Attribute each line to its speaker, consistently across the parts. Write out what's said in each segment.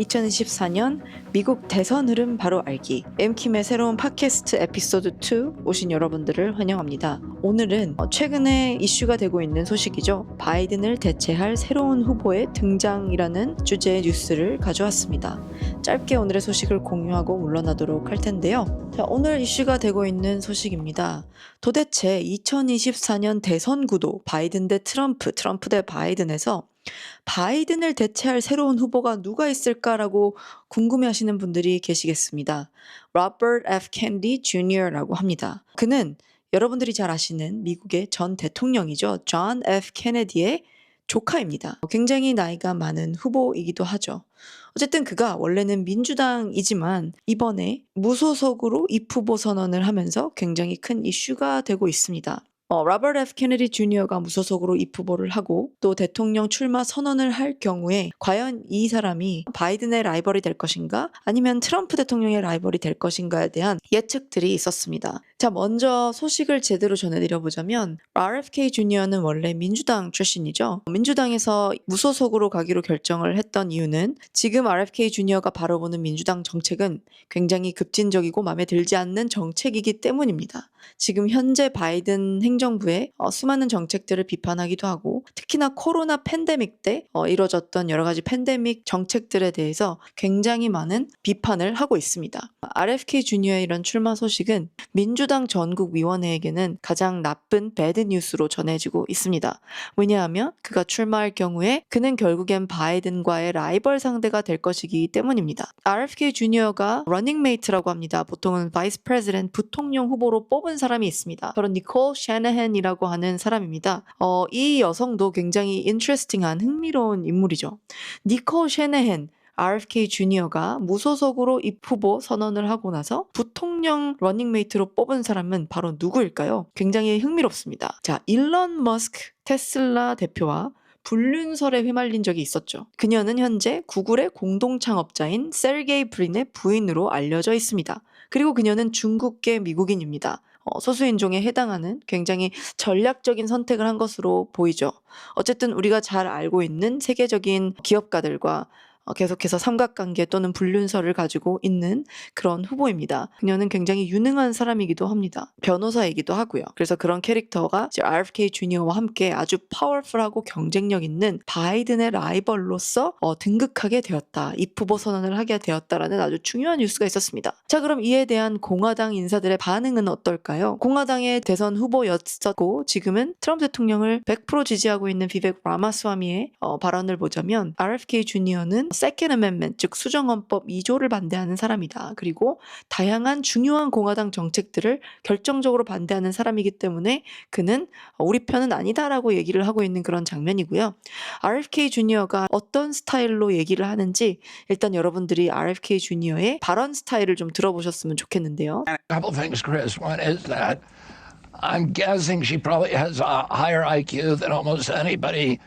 Speaker 1: 2024년 미국 대선 흐름 바로 알기 엠킴의 새로운 팟캐스트 에피소드 2 오신 여러분들을 환영합니다. 오늘은 어, 최근에 이슈가 되고 있는 소식이죠. 바이든을 대체할 새로운 후보의 등장이라는 주제의 뉴스를 가져왔습니다. 짧게 오늘의 소식을 공유하고 물러나도록 할 텐데요. 자, 오늘 이슈가 되고 있는 소식입니다. 도대체 2024년 대선 구도 바이든 대 트럼프, 트럼프 대 바이든에서 바이든을 대체할 새로운 후보가 누가 있을까라고 궁금해하시는 분들이 계시겠습니다. 로버트 F. 캔디 Jr.라고 합니다. 그는 여러분들이 잘 아시는 미국의 전 대통령이죠. 존 F. 케네디의 조카입니다. 굉장히 나이가 많은 후보이기도 하죠. 어쨌든 그가 원래는 민주당이지만 이번에 무소속으로 입후보 선언을 하면서 굉장히 큰 이슈가 되고 있습니다. 어, 로버트 F. 케네디 주니어가 무소속으로 입후보를 하고 또 대통령 출마 선언을 할 경우에 과연 이 사람이 바이든의 라이벌이 될 것인가 아니면 트럼프 대통령의 라이벌이 될 것인가에 대한 예측들이 있었습니다. 자, 먼저 소식을 제대로 전해드려보자면 RFK 주니어는 원래 민주당 출신이죠. 민주당에서 무소속으로 가기로 결정을 했던 이유는 지금 RFK 주니어가 바라보는 민주당 정책은 굉장히 급진적이고 마음에 들지 않는 정책이기 때문입니다. 지금 현재 바이든 행정부의 어, 수많은 정책들을 비판하기도 하고 특히나 코로나 팬데믹 때 어, 이뤄졌던 여러 가지 팬데믹 정책들에 대해서 굉장히 많은 비판을 하고 있습니다. RFK 주니어의 이런 출마 소식은 민주당 전국 위원회에게는 가장 나쁜 배드 뉴스로 전해지고 있습니다. 왜냐하면 그가 출마할 경우에 그는 결국엔 바이든과의 라이벌 상대가 될 것이기 때문입니다. RFK 주니어가 러닝메이트라고 합니다. 보통은 바이스 프레지던트 부통령 후보로 뽑은 사람이 있습니다. 바로 니콜 샤나헨이라고 하는 사람입니다. 어, 이 여성 도 굉장히 인트레스팅한 흥미로운 인물이죠. 니콜 샤나헨 RFK 주니어가 무소속으로 입후보 선언을 하고 나서 부통령 러닝메이트로 뽑은 사람은 바로 누구일까요? 굉장히 흥미롭습니다. 자, 일론 머스크 테슬라 대표와 불륜설에 휘말린 적이 있었죠. 그녀는 현재 구글의 공동 창업자인 세르게이 브린의 부인으로 알려져 있습니다. 그리고 그녀는 중국계 미국인입니다. 어, 소수인종에 해당하는 굉장히 전략적인 선택을 한 것으로 보이죠. 어쨌든 우리가 잘 알고 있는 세계적인 기업가들과 어, 계속해서 삼각관계 또는 불륜설을 가지고 있는 그런 후보입니다. 그녀는 굉장히 유능한 사람이기도 합니다. 변호사이기도 하고요. 그래서 그런 캐릭터가 이제 RFK 주니어와 함께 아주 파워풀하고 경쟁력 있는 바이든의 라이벌로서 어, 등극하게 되었다. 입후보 선언을 하게 되었다라는 아주 중요한 뉴스가 있었습니다. 자, 그럼 이에 대한 공화당 인사들의 반응은 어떨까요? 공화당의 대선 후보였었고 지금은 트럼프 대통령을 100% 지지하고 있는 비백 라마스와미의 어, 발언을 보자면 RFK 주니어는 세컨 어멘먼트 즉 수정헌법 2조를 반대하는 사람이다. 그리고 다양한 중요한 공화당 정책들을 결정적으로 반대하는 사람이기 때문에 그는 우리 편은 아니다라고 얘기를 하고 있는 그런 장면이고요. RFK 주니어가 어떤 스타일로 얘기를 하는지 일단 여러분들이 RFK 주니어의 발언 스타일을 좀 들어보셨으면 좋겠는데요.
Speaker 2: I'm guessing she probably has a higher IQ than almost anybody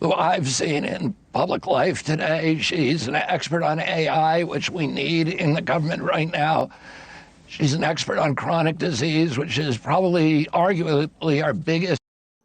Speaker 2: who I've seen in public life today. She's an expert on AI, which we need in the government right now. She's an expert on chronic disease, which is probably arguably our biggest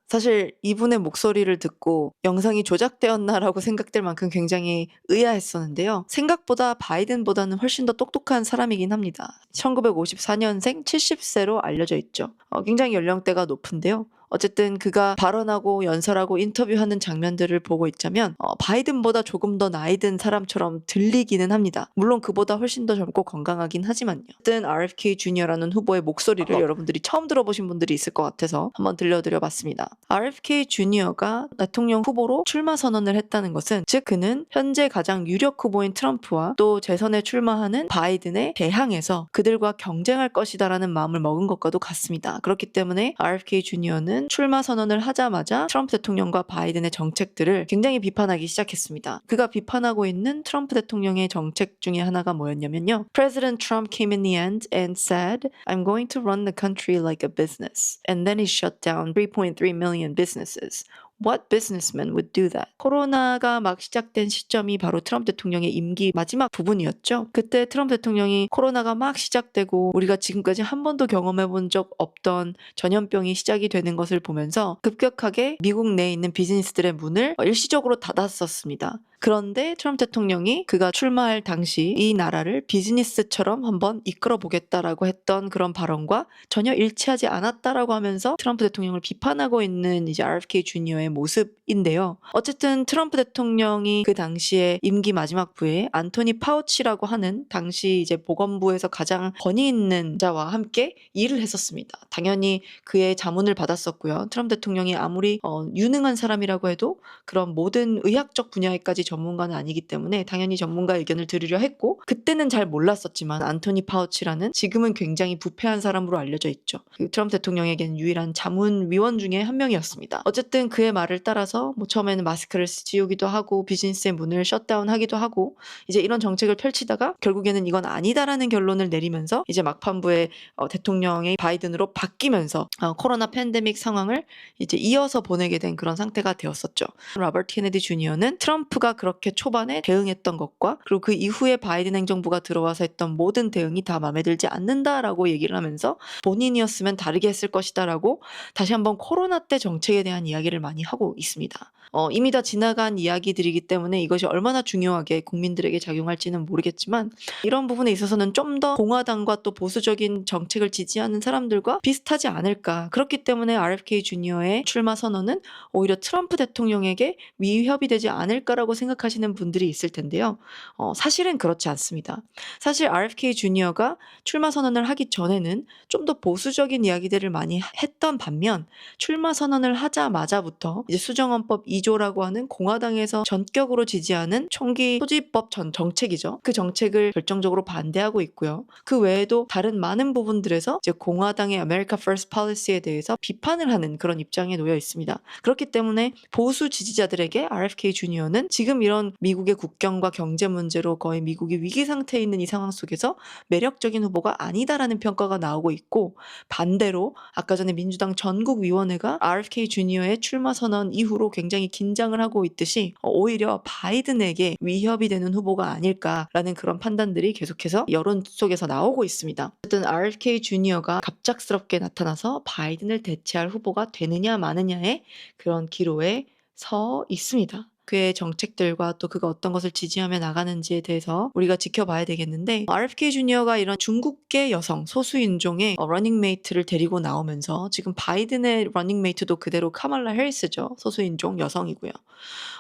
Speaker 1: 사실 이분의 목소리를 듣고 영상이 조작되었나라고 생각될 만큼 굉장히 의아했었는데요. 생각보다 바이든보다는 훨씬 더 똑똑한 사람이긴 합니다. 1954년생 70세로 알려져 있죠. 어, 굉장히 연령대가 높은데요. 어쨌든 그가 발언하고 연설하고 인터뷰하는 장면들을 보고 있자면 어, 바이든보다 조금 더 나이 든 사람처럼 들리기는 합니다. 물론 그보다 훨씬 더 젊고 건강하긴 하지만요. 어쨌든 RFK 주니어라는 후보의 목소리를
Speaker 2: 어.
Speaker 1: 여러분들이 처음 들어보신 분들이 있을 것 같아서 한번 들려드려 봤습니다. RFK 주니어가 대통령 후보로 출마 선언을 했다는 것은 즉 그는 현재 가장 유력 후보인 트럼프와 또 재선에 출마하는 바이든에 대항해서 그들과 경쟁할 것이다라는 마음을 먹은 것과도 같습니다. 그렇기 때문에 RFK 주니어는 출마 선언을 하자마자 트럼프 대통령과 바이든의 정책들을 굉장히 비판하기 시작했습니다. 그가 비판하고 있는 트럼프 대통령의 정책 중에 하나가 뭐였냐면요. President Trump came in the end and said, I'm going to run the country like a business. And then he shut down 3.3 million businesses. What businessman would do that? 코로나가 막 시작된 시점이 바로 트럼프 대통령의 임기 마지막 부분이었죠. 그때 트럼프 대통령이 코로나가 막 시작되고 우리가 지금까지 한 번도 경험해 본 적 없던 전염병이 시작이 되는 것을 보면서 급격하게 미국 내에 있는 비즈니스들의 문을 일시적으로 닫았었습니다. 그런데 트럼프 대통령이 그가 출마할 당시 이 나라를 비즈니스처럼 한번 이끌어 보겠다라고 했던 그런 발언과 전혀 일치하지 않았다라고 하면서 트럼프 대통령을 비판하고 있는 이제 RFK 주니어의 모습인데요. 어쨌든 트럼프 대통령이 그 당시에 임기 마지막 부에 안토니 파우치라고 하는 당시 이제 보건부에서 가장 권위 있는 자와 함께 일을 했었습니다. 당연히 그의 자문을 받았었고요. 트럼프 대통령이 아무리 어, 유능한 사람이라고 해도 그런 모든 의학적 분야에까지 전문가는 아니기 때문에 당연히 전문가 의견을 들으려 했고 그때는 잘 몰랐었지만 안토니 파우치라는 지금은 굉장히 부패한 사람으로 알려져 있죠. 그 트럼프 대통령에게는 유일한 자문위원 중에 한 명이었습니다. 어쨌든 그의 말을 따라서 뭐 처음에는 마스크를 지우기도 하고 비즈니스의 문을 셧다운하기도 하고 이제 이런 정책을 펼치다가 결국에는 이건 아니다라는 결론을 내리면서 이제 막판부에 어, 대통령의 바이든으로 바뀌면서 어, 코로나 팬데믹 상황을 이제 이어서 보내게 된 그런 상태가 되었었죠. 로버트 케네디 주니어는 트럼프가 그렇게 초반에 대응했던 것과 그리고 그 이후에 바이든 행정부가 들어와서 했던 모든 대응이 다 마음에 들지 않는다라고 얘기를 하면서 본인이었으면 다르게 했을 것이다라고 다시 한번 코로나 때 정책에 대한 이야기를 많이 하고 있습니다. 어, 이미 다 지나간 이야기들이기 때문에 이것이 얼마나 중요하게 국민들에게 작용할지는 모르겠지만 이런 부분에 있어서는 좀 더 공화당과 또 보수적인 정책을 지지하는 사람들과 비슷하지 않을까. 그렇기 때문에 RFK 주니어의 출마 선언은 오히려 트럼프 대통령에게 위협이 되지 않을까라고 생각하시는 분들이 있을 텐데요. 어, 사실은 그렇지 않습니다. 사실 RFK 주니어가 출마 선언을 하기 전에는 좀 더 보수적인 이야기들을 많이 했던 반면 출마 선언을 하자마자부터 이제 수정헌법 2조 라고 하는 공화당에서 전격으로 지지하는 총기 소지법 전 정책이죠. 그 정책을 결정적으로 반대하고 있고요. 그 외에도 다른 많은 부분들에서 이제 공화당의 America First Policy에 대해서 비판을 하는 그런 입장에 놓여 있습니다. 그렇기 때문에 보수 지지자들에게 RFK 주니어는 지금 이런 미국의 국경과 경제 문제로 거의 미국이 위기 상태에 있는 이 상황 속에서 매력적인 후보가 아니다라는 평가가 나오고 있고 반대로 아까 전에 민주당 전국위원회가 RFK 주니어의 출마 선언 이후로 굉장히 긴장을 하고 있듯이 어, 오히려 바이든에게 위협이 되는 후보가 아닐까라는 그런 판단들이 계속해서 여론 속에서 나오고 있습니다. 어쨌든 RFK 주니어가 갑작스럽게 나타나서 바이든을 대체할 후보가 되느냐 마느냐의 그런 기로에 서 있습니다. 그의 정책들과 또 그가 어떤 것을 지지하며 나가는지에 대해서 우리가 지켜봐야 되겠는데 RFK 주니어가 이런 중국계 여성 소수인종의 어, 러닝메이트를 데리고 나오면서 지금 바이든의 러닝메이트도 그대로 카말라 해리스죠. 소수인종 여성이고요.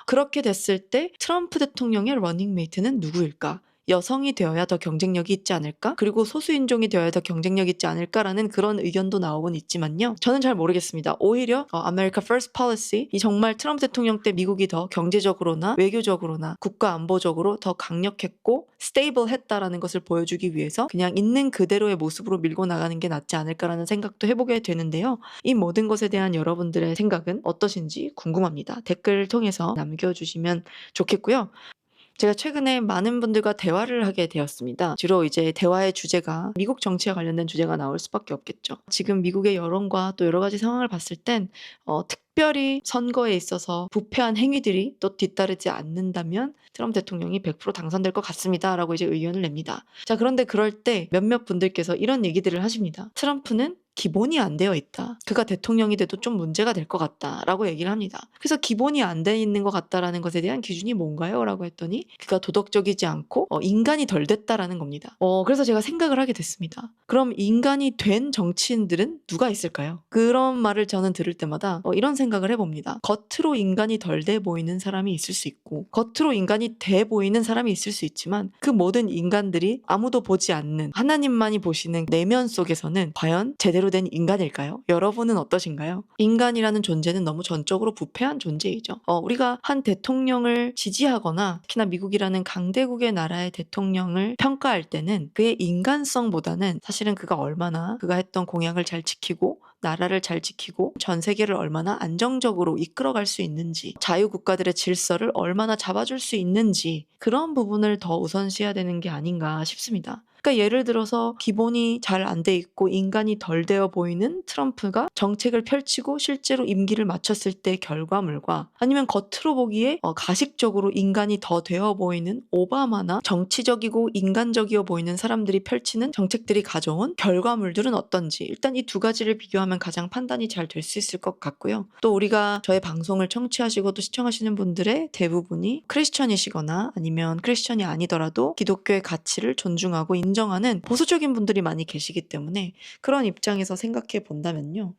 Speaker 1: 그렇게 됐을 때 트럼프 대통령의 러닝메이트는 누구일까? 여성이 되어야 더 경쟁력이 있지 않을까? 그리고 소수인종이 되어야 더 경쟁력 있지 않을까라는 그런 의견도 나오곤 있지만요. 저는 잘 모르겠습니다. 오히려 어, America First Policy 이 정말 트럼프 대통령 때 미국이 더 경제적으로나 외교적으로나 국가 안보적으로 더 강력했고 스테이블했다라는 것을 보여주기 위해서 그냥 있는 그대로의 모습으로 밀고 나가는 게 낫지 않을까라는 생각도 해보게 되는데요. 이 모든 것에 대한 여러분들의 생각은 어떠신지 궁금합니다. 댓글을 통해서 남겨주시면 좋겠고요. 제가 최근에 많은 분들과 대화를 하게 되었습니다. 주로 이제 대화의 주제가 미국 정치와 관련된 주제가 나올 수밖에 없겠죠. 지금 미국의 여론과 또 여러 가지 상황을 봤을 땐 어, 특별히 선거에 있어서 부패한 행위들이 또 뒤따르지 않는다면 트럼프 대통령이 100% 당선될 것 같습니다라고 이제 의견을 냅니다. 자 그런데 그럴 때 몇몇 분들께서 이런 얘기들을 하십니다. 트럼프는 기본이 안 되어 있다. 그가 대통령이 돼도 좀 문제가 될 것 같다라고 얘기를 합니다. 그래서 기본이 안 돼 있는 것 같다라는 것에 대한 기준이 뭔가요? 라고 했더니 그가 도덕적이지 않고 어, 인간이 덜 됐다라는 겁니다. 어, 그래서 제가 생각을 하게 됐습니다. 그럼 인간이 된 정치인들은 누가 있을까요? 그런 말을 저는 들을 때마다 어, 이런 생각을 해봅니다. 겉으로 인간이 덜 돼 보이는 사람이 있을 수 있고 겉으로 인간이 돼 보이는 사람이 있을 수 있지만 그 모든 인간들이 아무도 보지 않는 하나님만이 보시는 내면 속에서는 과연 제대로 된 인간일까요? 여러분은 어떠신가요? 인간이라는 존재는 너무 전적으로 부패한 존재이죠. 어, 우리가 한 대통령을 지지하거나 특히나 미국이라는 강대국의 나라의 대통령을 평가할 때는 그의 인간성보다는 사실은 그가 얼마나 그가 했던 공약을 잘 지키고 나라를 잘 지키고 전 세계를 얼마나 안정적으로 이끌어갈 수 있는지 자유 국가들의 질서를 얼마나 잡아줄 수 있는지 그런 부분을 더 우선시해야 되는 게 아닌가 싶습니다. 그러니까 예를 들어서 기본이 잘 안 돼 있고 인간이 덜 되어 보이는 트럼프가 정책을 펼치고 실제로 임기를 마쳤을 때 결과물과 아니면 겉으로 보기에 어, 가식적으로 인간이 더 되어 보이는 오바마나 정치적이고 인간적이어 보이는 사람들이 펼치는 정책들이 가져온 결과물들은 어떤지 일단 이 두 가지를 비교하면 가장 판단이 잘 될 수 있을 것 같고요. 또 우리가 저의 방송을 청취하시고 또 시청하시는 분들의 대부분이 크리스천이시거나 아니면 크리스천이 아니더라도 기독교의 가치를 존중하고 인정하는 보수적인 분들이 많이 계시기 때문에 그런 입장에서 생각해 본다면요.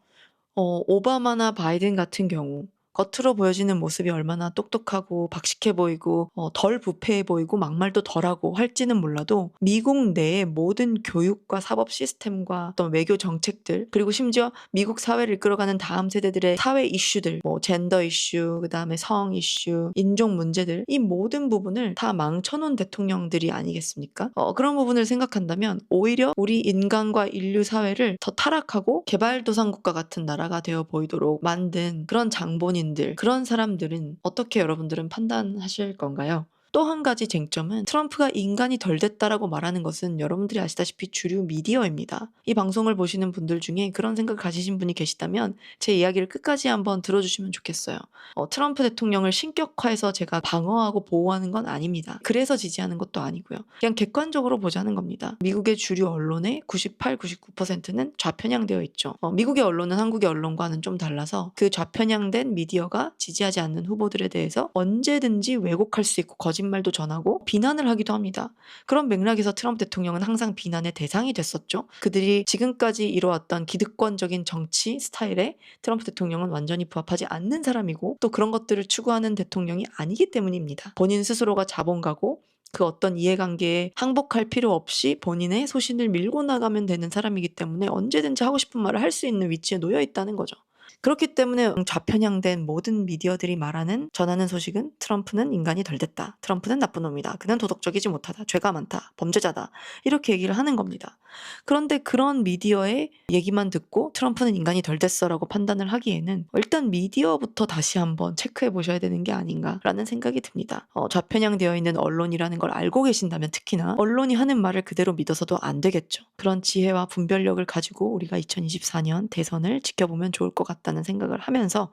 Speaker 1: 어, 오바마나 바이든 같은 경우 겉으로 보여지는 모습이 얼마나 똑똑하고 박식해 보이고 어, 덜 부패해 보이고 막말도 덜하고 할지는 몰라도 미국 내의 모든 교육과 사법 시스템과 어떤 외교 정책들 그리고 심지어 미국 사회를 이끌어가는 다음 세대들의 사회 이슈들 뭐 젠더 이슈 그다음에 성 이슈 인종 문제들 이 모든 부분을 다 망쳐놓은 대통령들이 아니겠습니까? 어, 그런 부분을 생각한다면 오히려 우리 인간과 인류 사회를 더 타락하고 개발도상국가 같은 나라가 되어 보이도록 만든 그런 장본 인들 그런 사람들은 어떻게 여러분들은 판단하실 건가요? 또 한 가지 쟁점은 트럼프가 인간이 덜 됐다라고 말하는 것은 여러분들이 아시다시피 주류 미디어입니다. 이 방송을 보시는 분들 중에 그런 생각을 가지신 분이 계시다면 제 이야기를 끝까지 한번 들어주시면 좋겠어요. 어, 트럼프 대통령을 신격화해서 제가 방어하고 보호하는 건 아닙니다. 그래서 지지하는 것도 아니고요. 그냥 객관적으로 보자는 겁니다. 미국의 주류 언론의 98, 99%는 좌편향되어 있죠. 어, 미국의 언론은 한국의 언론과는 좀 달라서 그 좌편향된 미디어가 지지하지 않는 후보들에 대해서 언제든지 왜곡할 수 있고 거짓 말도 전하고 비난을 하기도 합니다. 그런 맥락에서 트럼프 대통령은 항상 비난의 대상이 됐었죠. 그들이 지금까지 이뤄왔던 기득권적인 정치 스타일에 트럼프 대통령은 완전히 부합하지 않는 사람이고 또 그런 것들을 추구하는 대통령이 아니기 때문입니다. 본인 스스로가 자본가고 그 어떤 이해관계에 항복할 필요 없이 본인의 소신을 밀고 나가면 되는 사람이기 때문에 언제든지 하고 싶은 말을 할 수 있는 위치에 놓여 있다는 거죠. 그렇기 때문에 좌편향된 모든 미디어들이 말하는 전하는 소식은 트럼프는 인간이 덜 됐다. 트럼프는 나쁜 놈이다. 그는 도덕적이지 못하다. 죄가 많다. 범죄자다. 이렇게 얘기를 하는 겁니다. 그런데 그런 미디어의 얘기만 듣고 트럼프는 인간이 덜 됐어라고 판단을 하기에는 일단 미디어부터 다시 한번 체크해 보셔야 되는 게 아닌가라는 생각이 듭니다. 어, 좌편향되어 있는 언론이라는 걸 알고 계신다면 특히나 언론이 하는 말을 그대로 믿어서도 안 되겠죠. 그런 지혜와 분별력을 가지고 우리가 2024년 대선을 지켜보면 좋을 것 같 다는 생각을 하면서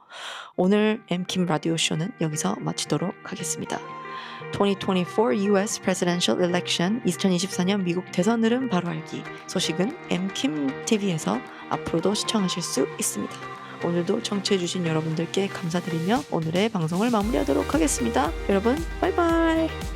Speaker 1: 오늘 엠킴 라디오 쇼는 여기서 마치도록 하겠습니다. 2024 US Presidential Election 2024년 미국 대선 흐름 바로 알기 소식은 엠킴 TV에서 앞으로도 시청하실 수 있습니다. 오늘도 청취해주신 여러분들께 감사드리며 오늘의 방송을 마무리하도록 하겠습니다. 여러분, 바이바이!